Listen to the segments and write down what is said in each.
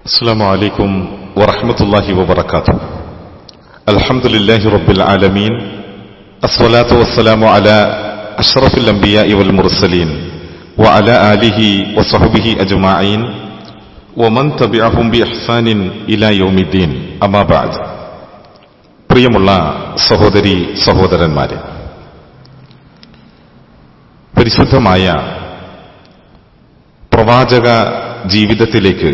السلام عليكم ورحمة الله وبركاته الحمد لله رب العالمين الصلاة والسلام على أشرف الأنبياء والمرسلين وعلى آله وصحبه أجمعين ومن تبعهم بإحسان إلى يوم الدين أما بعد പ്രിയമുള്ള സഹോദരി സഹോദരന്മാരെ പരിശുദ്ധമായ പ്രവാചക ജീവിതത്തിലേക്ക്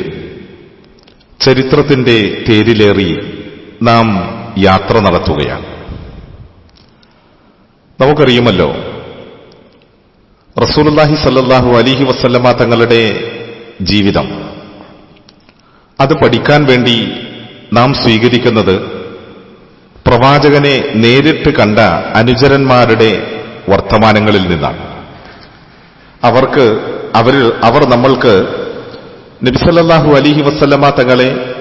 ചരിത്രത്തിന്റെ പേരിലേറി നാം യാത്ര നടത്തുകയാണ്. നമുക്കറിയുമല്ലോ റസൂലുല്ലാഹി സല്ലാഹു അലിഹി വസല്ലമ തങ്ങളുടെ ജീവിതം. അത് പഠിക്കാൻ വേണ്ടി നാം സ്വീകരിക്കുന്നത് പ്രവാചകനെ നേരിട്ട് കണ്ട അനുചരന്മാരുടെ വർത്തമാനങ്ങളിൽ നിന്നാണ്. അവർക്ക് അവരിൽ അവർ നമ്മൾക്ക് നബിസല്ലാഹു അലിഹി വസ്ലമ തങ്ങളെ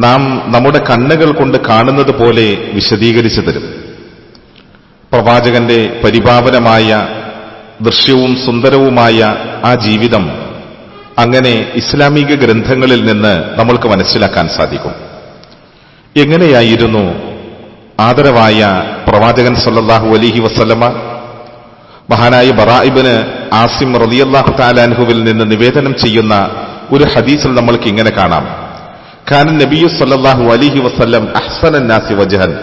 നാം നമ്മുടെ കണ്ണുകൾ കൊണ്ട് കാണുന്നത് പോലെ വിശദീകരിച്ചു തരും. പ്രവാചകന്റെ പരിപാവനമായ ദൃശ്യവും സുന്ദരവുമായ ആ ജീവിതം അങ്ങനെ ഇസ്ലാമിക ഗ്രന്ഥങ്ങളിൽ നിന്ന് നമ്മൾക്ക് മനസ്സിലാക്കാൻ സാധിക്കും. എങ്ങനെയായിരുന്നു ആദരവായ പ്രവാചകൻ സല്ലാഹു അലിഹി വസ്ലമ മഹാനായ ബറായിബിന് ആസിം റലിയല്ലാഹു താലാൻഹുവിൽ നിന്ന് നിവേദനം ചെയ്യുന്ന ഒരു ഹദീസിൽ നമ്മൾക്ക് ഇങ്ങനെ കാണാം. കാനൻ നബിയു സല്ലാഹു അലിഹി വസ്ലം അഹ്സന നാസി വജഹൻ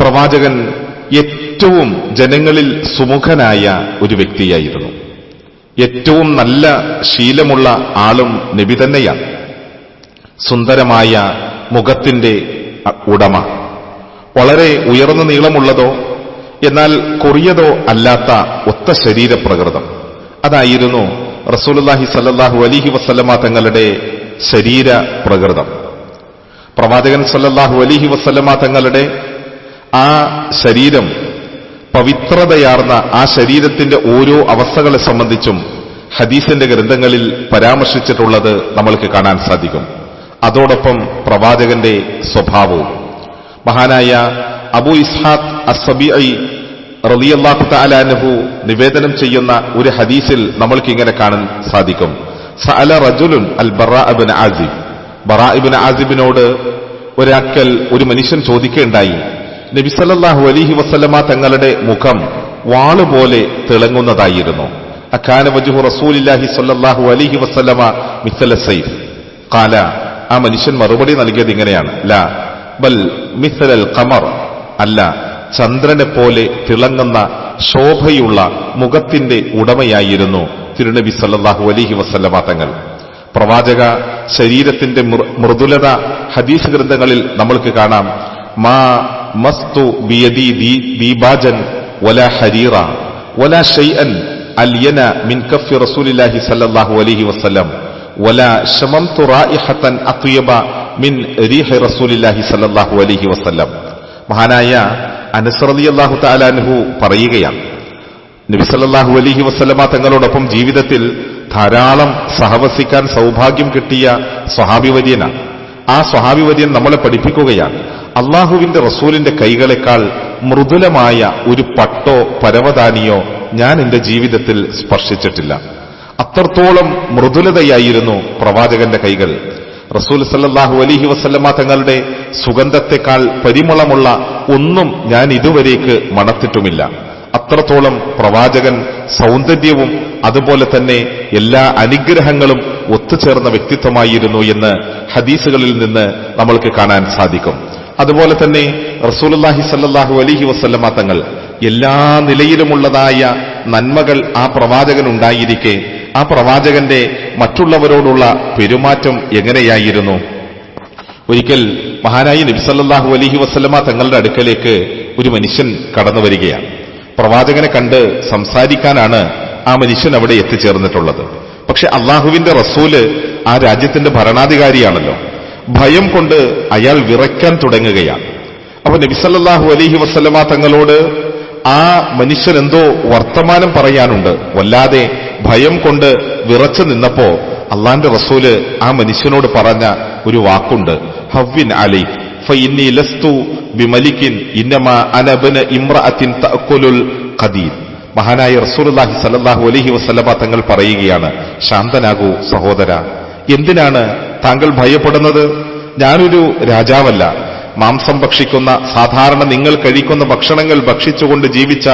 പ്രവാചകൻ ഏറ്റവും ജനങ്ങളിൽ സുമുഖനായ ഒരു വ്യക്തിയായിരുന്നു. ഏറ്റവും നല്ല ശീലമുള്ള ആളും നബി തന്നെയാണ്. സുന്ദരമായ മുഖത്തിന്റെ ഉടമ. വളരെ ഉയർന്ന നീളമുള്ളതോ എന്നാൽ കൊറിയതോ അല്ലാത്ത ഒത്ത ശരീരപ്രകൃതം. അതായിരുന്നു റസൂലുല്ലാഹി സല്ലാഹു അലിഹി വസ്ലമ തങ്ങളുടെ ശരീര പ്രകൃതം പ്രവാചകൻ സല്ലാഹു അലിഹി വസ്ലമ തങ്ങളുടെ ആ ശരീരം പവിത്രതയാർന്ന ആ ശരീരത്തിന്റെ ഓരോ അവസ്ഥകളെ സംബന്ധിച്ചും ഹദീസിന്റെ ഗ്രന്ഥങ്ങളിൽ പരാമർശിച്ചിട്ടുള്ളത് നമ്മൾക്ക് കാണാൻ സാധിക്കും. അതോടൊപ്പം പ്രവാചകന്റെ സ്വഭാവവും. മഹാനായ അബു ഇസ്ഹാഖ് അസബിഐ റലിയല്ലാഹു താലാനഹു നിവേദനം ചെയ്യുന്ന ഒരു ഹദീസിൽ നമ്മൾക്ക് ഇങ്ങനെ കാണാൻ സാധിക്കും. സഅല റജുലുൻ അൽ ബറാഇബിൻ ആസിബ്. ബറാഇബിൻ ആസിബിനോട് ഒരാക്കൽ ഒരു മനുഷ്യൻ ചോദിക്കുകയുണ്ടായി നബി സല്ലല്ലാഹു അലൈഹി വസല്ലമ തങ്ങളുടെ മുഖം വാളുപോലെ തിളങ്ങുന്നതായിരുന്നു. അക്കാന വജുഹു റസൂലില്ലാഹി സല്ലല്ലാഹു അലൈഹി വസല്ലമ മിസല സൈഫ് കാല ആ മനുഷ്യൻ മറുപടി നൽകിയത് ഇങ്ങനെയാണ്. ലാ ബൽ മിസലൽ ഖമർ. അല്ല ചന്ദ്രനെ പോലെ തിളങ്ങുന്ന ശോഭയുള്ള മുഖത്തിന്റെ ഉടമയായിരുന്നു തിരുനബി സല്ലാഹു അലഹി വസല്ലമ തങ്ങൾ. പ്രവാചക ശരീരത്തിന്റെ മൃദുലത ഹദീസ് ഗ്രന്ഥങ്ങളിൽ നമ്മൾക്ക് കാണാം. മാ മസ്തു ബിയദി ദീബാജൻ വല ഹരീറ വല ഷൈഅൻ അൽയന മിൻ കഫി റസൂലില്ലാഹി സല്ലല്ലാഹു അലൈഹി വസല്ലം വല ശമംതു റായിഹത്തൻ അത്വയബ മിൻ റീഹി റസൂലില്ലാഹി സല്ലല്ലാഹു അലൈഹി വസല്ലം. മഹാനായ അനസ്രലി അള്ളാഹു താലാൻഹു പറയുകയാണ്. നബി അലഹി വസല്ലമ തങ്ങളോടൊപ്പം ജീവിതത്തിൽ ധാരാളം സഹവസിക്കാൻ സൗഭാഗ്യം കിട്ടിയ സ്വഹാബിവര്യനാണ് ആ സ്വഹാബിവര്യൻ നമ്മളെ പഠിപ്പിക്കുകയാണ്. അള്ളാഹുവിന്റെ റസൂലിന്റെ കൈകളെക്കാൾ മൃദുലമായ ഒരു പട്ടോ പരവതാനിയോ ഞാൻ എന്റെ ജീവിതത്തിൽ സ്പർശിച്ചിട്ടില്ല. അത്രത്തോളം മൃദുലതയായിരുന്നു പ്രവാചകന്റെ കൈകൾ. റസൂൽ സല്ലാഹു അലിഹി വസല്ലമ തങ്ങളുടെ സുഗന്ധത്തെക്കാൾ പരിമളമുള്ള ഒന്നും ഞാൻ ഇതുവരേക്ക് മണത്തിട്ടുമില്ല. അത്രത്തോളം പ്രവാചകൻ സൗന്ദര്യവും അതുപോലെ തന്നെ എല്ലാ അനുഗ്രഹങ്ങളും ഒത്തുചേർന്ന വ്യക്തിത്വമായിരുന്നു എന്ന് ഹദീസുകളിൽ നിന്ന് നമ്മൾക്ക് കാണാൻ സാധിക്കും. അതുപോലെ തന്നെ റസൂലുല്ലാഹി സല്ലാഹു അലിഹി വസല്ലമ തങ്ങൾ എല്ലാ നിലയിലുമുള്ളതായ നന്മകൾ ആ പ്രവാചകൻ ഉണ്ടായിരിക്കെ ആ പ്രവാചകന്റെ മറ്റുള്ളവരോടുള്ള പെരുമാറ്റം എങ്ങനെയായിരുന്നു? ഒരിക്കൽ മഹാനായി നബിസല്ലാഹു അലഹി വസ്ലമ തങ്ങളുടെ അടുക്കലേക്ക് ഒരു മനുഷ്യൻ കടന്നു വരികയാണ്. പ്രവാചകനെ കണ്ട് സംസാരിക്കാനാണ് ആ മനുഷ്യൻ അവിടെ എത്തിച്ചേർന്നിട്ടുള്ളത്. പക്ഷെ അള്ളാഹുവിന്റെ റസൂൽ ആ രാജ്യത്തിന്റെ ഭരണാധികാരിയാണല്ലോ. ഭയം കൊണ്ട് അയാൾ വിറയ്ക്കാൻ തുടങ്ങുകയാണ്. അപ്പൊ നബിസല്ലാഹു അലഹി വസ്ലമ തങ്ങളോട് ആ മനുഷ്യൻ എന്തോ വർത്തമാനം പറയാനുണ്ട്. വല്ലാതെ ഭയം കൊണ്ട് വിറച്ചു നിന്നപ്പോ അള്ളാന്റെ റസൂൽ ആ മനുഷ്യനോട് പറഞ്ഞ ഒരു വാക്കുണ്ട്. ഹവ്വിൻ അലി ഫഇന്നി ലസ്തു ബിമലിക്കിൻ ഇന്നമാ അനബന ഇമ്രഅത്തിൻ തഅക്കുലുൽ ഖദീർ. മഹാനായ റസൂലുള്ളാഹി സല്ലല്ലാഹു അലൈഹി വസല്ലമ തങ്ങൾ പറയുകയാണ് ശാന്തനാകൂ സഹോദര എന്തിനാണ് താങ്കൾ ഭയപ്പെടുന്നത്? ഞാനൊരു രാജാവല്ല. മാംസം ഭക്ഷിക്കുന്ന സാധാരണ നിങ്ങൾ കഴിക്കുന്ന ഭക്ഷണങ്ങൾ ഭക്ഷിച്ചുകൊണ്ട് ജീവിച്ച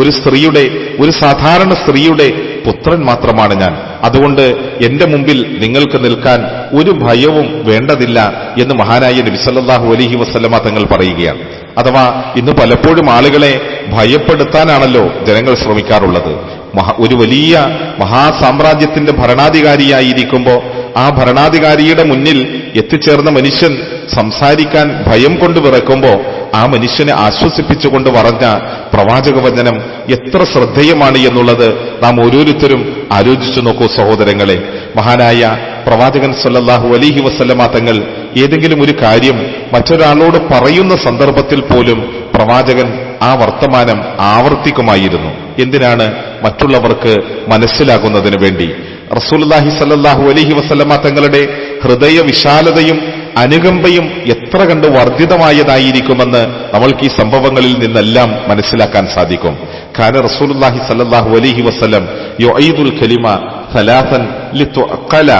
ഒരു സ്ത്രീയുടെ ഒരു സാധാരണ സ്ത്രീയുടെ പുത്രൻ മാത്രമാണ് ഞാൻ. അതുകൊണ്ട് എന്റെ മുമ്പിൽ നിങ്ങൾക്ക് നിൽക്കാൻ ഒരു ഭയവും വേണ്ടതില്ല എന്ന് മഹാനായ നബിസല്ലാഹു അലഹി വസ്ലമ തങ്ങൾ പറയുകയാണ്. അഥവാ ഇന്ന് പലപ്പോഴും ആളുകളെ ഭയപ്പെടുത്താനാണല്ലോ ജനങ്ങൾ ശ്രമിക്കാറുള്ളത്. ഒരു വലിയ മഹാസാമ്രാജ്യത്തിന്റെ ഭരണാധികാരിയായിരിക്കുമ്പോ ആ ഭരണാധികാരിയുടെ മുന്നിൽ എത്തിച്ചേർന്ന മനുഷ്യൻ സംസാരിക്കാൻ ഭയം കൊണ്ട് വിറക്കുമ്പോ ആ മനുഷ്യനെ ആശ്വസിപ്പിച്ചുകൊണ്ട് പറഞ്ഞ പ്രവാചക വചനം എത്ര ശ്രദ്ധേയമാണ് എന്നുള്ളത് നാം ഓരോരുത്തരും ആലോചിച്ചു നോക്കൂ സഹോദരങ്ങളെ. മഹാനായ പ്രവാചകൻ സല്ലാഹു അലിഹി വസല്ലമ തങ്ങൾ ഏതെങ്കിലും ഒരു കാര്യം മറ്റൊരാളോട് പറയുന്ന സന്ദർഭത്തിൽ പോലും പ്രവാചകൻ ആ വർത്തമാനം ആവർത്തിക്കുമായിരുന്നു. എന്തിനാണ് മറ്റുള്ളവർക്ക് മനസ്സിലാകുന്നതിന് വേണ്ടി? റസൂലുള്ളാഹി സല്ലാഹു അലഹി വസ്ലമ തങ്ങളുടെ ഹൃദയ വിശാലതയും അനുകമ്പയും എത്ര കണ്ട് വർദ്ധിതമായതായിരിക്കുമെന്ന് നമ്മൾക്ക് ഈ സംഭവങ്ങളിൽ നിന്നെല്ലാം മനസ്സിലാക്കാൻ സാധിക്കും. ഖാന റസൂലുള്ളാഹി സല്ലാഹു അലഹി വസ്ലം കലിമ സലാസൻ ലിതുഅഖല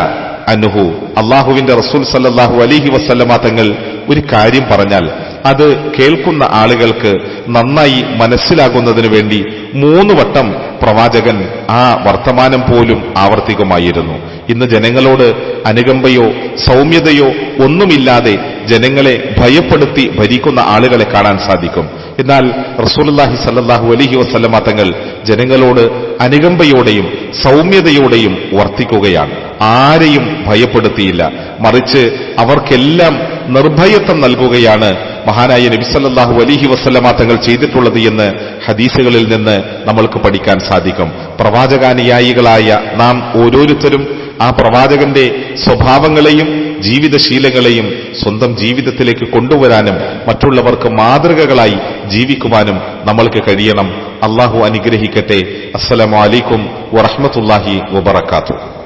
അൻഹു. അള്ളാഹുവിന്റെ റസൂൽ സല്ലാഹു അലഹി വസ്ലമ തങ്ങൾ ഒരു കാര്യം പറഞ്ഞാൽ അത് കേൾക്കുന്ന ആളുകൾക്ക് നന്നായി മനസ്സിലാകുന്നതിനു വേണ്ടി മൂന്ന് വട്ടം പ്രവാചകൻ ആ വർത്തമാനം പോലും ആവർത്തിക്കുമായിരുന്നു ഇന്ന് ജനങ്ങളോട് അനുകമ്പയോ സൗമ്യതയോ ഒന്നുമില്ലാതെ ജനങ്ങളെ ഭയപ്പെടുത്തി ഭരിക്കുന്ന ആളുകളെ കാണാൻ സാധിക്കും. എന്നാൽ റസൂലുള്ളാഹി സല്ലാഹു അലഹി വസ്ലമ തങ്ങൾ ജനങ്ങളോട് അനുകമ്പയോടെയും സൗമ്യതയോടെയും വർത്തിക്കുകയാണ്. ആരെയും ഭയപ്പെടുത്തിയില്ല. മറിച്ച് അവർക്കെല്ലാം നിർഭയത്വം നൽകുകയാണ് മഹാനായ നബി സല്ലല്ലാഹു അലൈഹി വസല്ലമ തങ്ങൾ ചെയ്തിട്ടുള്ളത് എന്ന് ഹദീസുകളിൽ നിന്ന് നമ്മൾക്ക് പഠിക്കാൻ സാധിക്കും. പ്രവാചകാനുയായികളായ നാം ഓരോരുത്തരും ആ പ്രവാചകന്റെ സ്വഭാവങ്ങളെയും ജീവിതശീലങ്ങളെയും സ്വന്തം ജീവിതത്തിലേക്ക് കൊണ്ടുവരാനും മറ്റുള്ളവർക്ക് മാതൃകകളായി ജീവിക്കുവാനും നമ്മൾക്ക് കഴിയണം. അള്ളാഹു അനുഗ്രഹിക്കട്ടെ. അസ്സലാമു അലൈക്കും വറഹ്മത്തുള്ളാഹി വബറകാതുഹു.